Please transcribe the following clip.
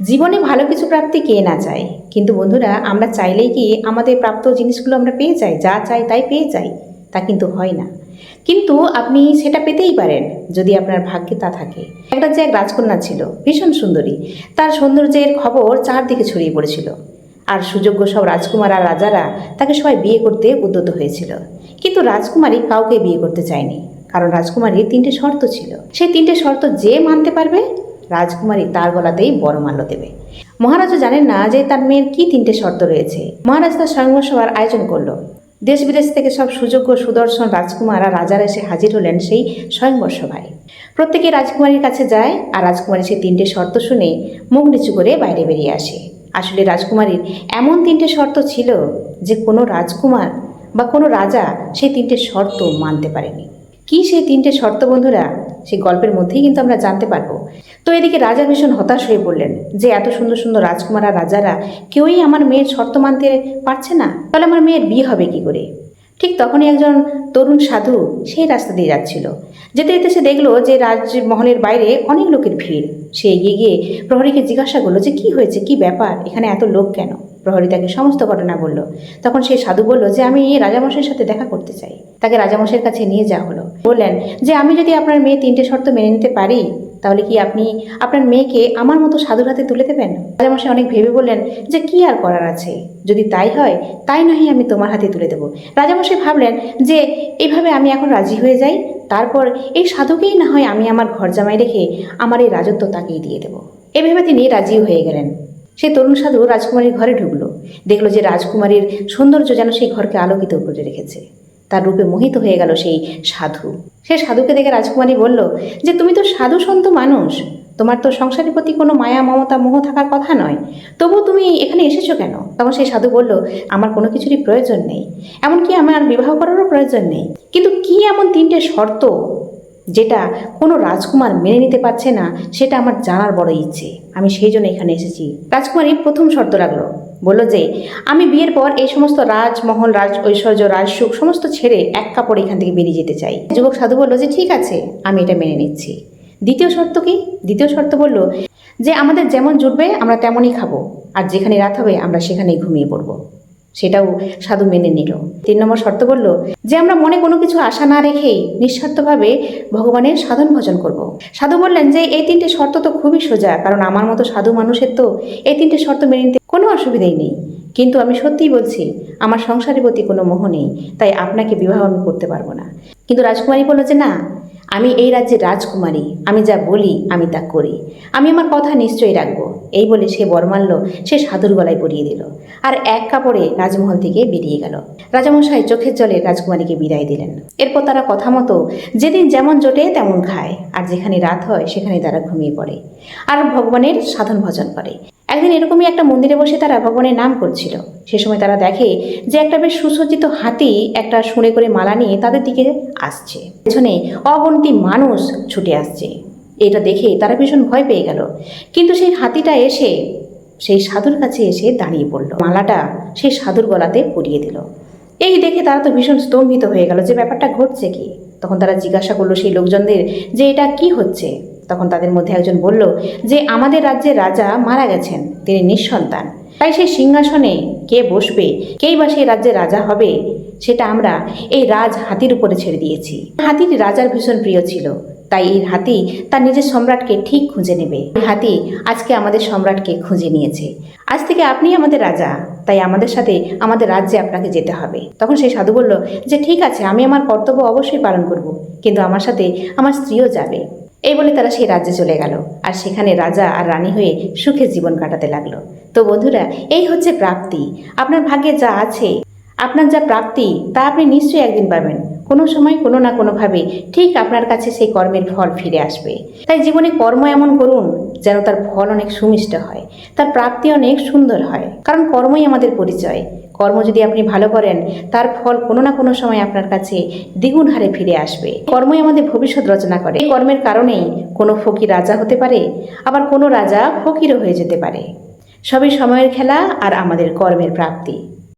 জীবনে ভালো কিছু প্রাপ্তি কে না চায়? কিন্তু বন্ধুরা, আমরা চাইলেই কি আমাদের প্রাপ্ত জিনিসগুলো আমরা পেয়ে যাই? যা চাই তাই পেয়ে যাই, তা কিন্তু হয় না। কিন্তু আপনি সেটা পেতেই পারেন, যদি আপনার ভাগ্যে তা থাকে। একটা যে এক রাজকন্যা ছিল, ভীষণ সুন্দরী। তার সৌন্দর্যের খবর চারদিকে ছড়িয়ে পড়েছিল। আর সুযোগ্য সব রাজকুমার আর রাজারা তাকে সবাই বিয়ে করতে উদ্যত হয়েছিল। কিন্তু রাজকুমারী কাউকে বিয়ে করতে চায়নি। কারণ রাজকুমারীর তিনটে শর্ত ছিল। সেই তিনটে শর্ত যে মানতে পারবে রাজকুমারী তার গলাতেই বড়মাল্য দেবে। মহারাজও জানেন না যে তার মেয়ের কি তিনটে শর্ত রয়েছে। মহারাজ তার স্বয়ংবর সভার আয়োজন করল। দেশ বিদেশ থেকে সব সুযোগ্য সুদর্শন রাজকুমার আর রাজারা এসে হাজির হলেন সেই স্বয়ংবর সভায় প্রত্যেকে রাজকুমারীর কাছে যায় আর রাজকুমারী সেই তিনটে শর্ত শুনে মুখ নিচু করে বাইরে বেরিয়ে আসে। আসলে রাজকুমারীর এমন তিনটে শর্ত ছিল যে কোনো রাজকুমার বা কোনো রাজা সেই তিনটে শর্ত মানতে পারেনি। কি সেই তিনটে শর্ত বন্ধুরা? সেই গল্পের মধ্যেই কিন্তু আমরা জানতে পারব। তো এদিকে রাজা ভীষণ হতাশ হয়ে পড়লেন যে এত সুন্দর সুন্দর রাজকুমার রাজারা কেউই আমার মেয়ের শর্ত মানতে পারছে না। তাহলে আমার মেয়ের বিয়ে হবে কি করে? ঠিক তখনই একজন তরুণ সাধু সেই রাস্তা দিয়ে যাচ্ছিল। যেতে যেতে সে দেখল যে রাজমহলের বাইরে অনেক লোকের ভিড়। সে এগিয়ে গিয়ে প্রহরীকে জিজ্ঞাসা করল যে, কি হয়েছে? কি ব্যাপার? এখানে এত লোক কেন? প্রহরী তাকে সমস্ত ঘটনা বলল। তখন সেই সাধু বলল যে, আমি এই রাজামশাইয়ের সাথে দেখা করতে চাই। তাকে রাজামশাইয়ের কাছে নিয়ে যাওয়া হলো। বললেন, যে, আমি যদি আপনার মেয়ে তিনটে শর্ত মেনে নিতে পারি, তাহলে কি আপনি আপনার মেয়েকে আমার মতো সাধুর হাতে তুলে দেবেন? রাজামশাই অনেক ভেবে বললেন, যে, কি আর করার আছে? যদি তাই হয়, তাই নয় আমি তোমার হাতে তুলে দেবো। রাজামশাই ভাবলেন যে এইভাবে আমি এখন রাজি হয়ে যাই, তারপর এই সাধুকেই না হয় আমি আমার ঘর জামাই রেখে আমার এই রাজত্ব তাকেই দিয়ে দেবো। এভাবে তিনি রাজিও হয়ে গেলেন। সেই তরুণ সাধু রাজকুমারীর ঘরে ঢুকলো। দেখল যে রাজকুমারীর সৌন্দর্য যেন সেই ঘরকে আলোকিত করে রেখেছে। তার রূপে মোহিত হয়ে গেল সেই সাধু। সে সাধুকে দেখে রাজকুমারী বলল, যে তুমি তো সাধু সন্ত মানুষ। তোমার তো সংসারের প্রতি কোনো মায়া, মমতা, মোহ থাকার কথা নয়। তবু তুমি এখানে এসেছ কেন? তখন সেই সাধু বলল, আমার কোনো কিছুরই প্রয়োজন নেই। এমনকি আমার বিবাহ করারও প্রয়োজন নেই। কিন্তু কি এমন তিনটে শর্ত যেটা কোনো রাজকুমার মেনে নিতে পারছে না, সেটা আমার জানার বড় ইচ্ছে। আমি সেই জন্য এখানে এসেছি। রাজকুমারী প্রথম শর্ত রাখল। বলল যে, আমি বিয়ের পর এই সমস্ত রাজমহল রাজ ঐশ্বর্য রাজসুখ সমস্ত ছেড়ে এক কাপড় এখান থেকে বেরিয়ে যেতে চাই। যুবক সাধু বলল যে, ঠিক আছে, আমি এটা মেনে নিচ্ছি। দ্বিতীয় শর্ত কি? দ্বিতীয় শর্ত বলল যে, আমাদের যেমন জুটবে, আমরা তেমনই খাব। আর যেখানে রাত হবে, আমরা সেখানেই ঘুমিয়ে পড়ব। সেটাও সাধু মেনে নিল। তিন নম্বর শর্ত বলল যে, আমরা মনে কোনো কিছু আশা না রেখেই নিঃস্বার্থভাবে ভগবানের সাধন ভজন করব। সাধু বললেন যে, এই তিনটে শর্ত তো খুবই সোজা, কারণ আমার মতো সাধু মানুষের তো এই তিনটে শর্ত মেনে নিতে কোনো অসুবিধাই নেই। কিন্তু আমি সত্যিই বলছি, আমার সংসারের প্রতি কোনো মোহ নেই, তাই আপনাকে বিবাহ আমি করতে পারব না। কিন্তু রাজকুমারী বলল যে, না আমি এই রাজ্যের রাজকুমারী, আমি যা বলি, আমি তা করি। আমি আমার কথা নিশ্চয়ই রাখব। এই বলে সে বরমাল্য সে সাধুর গলায় পরিয়ে দিল আর এক কাপড়ে রাজমহল থেকে বেরিয়ে গেল। রাজামশাই চোখের জলে রাজকুমারীকে বিদায় দিলেন। এরপর তারা কথা মতো যেদিন যেমন জোটে তেমন খায়, আর যেখানে রাত হয় সেখানে তারা ঘুমিয়ে পড়ে। আর ভগবানের সাধন ভজন করে। একদিন এরকমই একটা মন্দিরে বসে তারা ভগবানের নাম করছিল। সে সময় তারা দেখে যে একটা বেশ সুসজ্জিত হাতি একটা শুনে করে মালা নিয়ে তাদের দিকে আসছে। পেছনে অগন্তি মানুষ ছুটে আসছে। এটা দেখে তারা ভীষণ ভয় পেয়ে গেল। কিন্তু সেই হাতিটা এসে, সেই সাধুর কাছে এসে দাঁড়িয়ে পড়ল। মালাটা সেই সাধুর গলাতে পরিয়ে দিল। এই দেখে তারা তো ভীষণ স্তম্ভিত হয়ে গেল যে ব্যাপারটা ঘটছে কি। তখন তারা জিজ্ঞাসা করল সেই লোকজনদের যে এটা কি হচ্ছে। তখন তাদের মধ্যে একজন বলল যে, আমাদের রাজ্যের রাজা মারা গেছেন, তিনি নিঃসন্তান। তাই সেই সিংহাসনে কে বসবে, কেই বা সেই রাজ্যের রাজা হবে, সেটা আমরা এই রাজ হাতির উপরে ছেড়ে দিয়েছি। হাতিটি রাজার ভীষণ প্রিয় ছিল, তাই এই হাতি তার নিজের সম্রাটকে ঠিক খুঁজে নেবে। এই হাতি আজকে আমাদের সম্রাটকে খুঁজে নিয়েছে। আজ থেকে আপনি আমাদের রাজা, তাই আমাদের সাথে আমাদের রাজ্যে আপনাকে যেতে হবে। তখন সেই সাধু বলল যে, ঠিক আছে, আমি আমার কর্তব্য অবশ্যই পালন করব, কিন্তু আমার সাথে আমার স্ত্রীও যাবে। এই বলে তারা সেই রাজ্যে চলে গেল। আর সেখানে রাজা আর রানী হয়ে সুখে জীবন কাটাতে লাগল। তো বন্ধুরা, এই হচ্ছে প্রাপ্তি। আপনার ভাগ্যে যা আছে আপনার যা প্রাপ্তি, তা আপনি নিশ্চয়ই একদিন পাবেন। কোনো সময়, কোনো না কোনোভাবে ঠিক আপনার কাছে সেই কর্মের ফল ফিরে আসবে। তাই জীবনে কর্ম এমন করুন যেন তার ফল অনেক সুমিষ্ট হয়, তার প্রাপ্তি অনেক সুন্দর হয়। কারণ কর্মই আমাদের পরিচয়। কর্ম যদি আপনি ভালো করেন, তার ফল কোনো না কোনো সময় আপনার কাছে দ্বিগুণ হারে ফিরে আসবে। কর্মই আমাদের ভবিষ্যৎ রচনা করে। কর্মের কারণেই কোনো ফকির রাজা হতে পারে, আবার কোনো রাজা ফকিরও হয়ে যেতে পারে। সবই সময়ের খেলা আর আমাদের কর্মের প্রাপ্তি।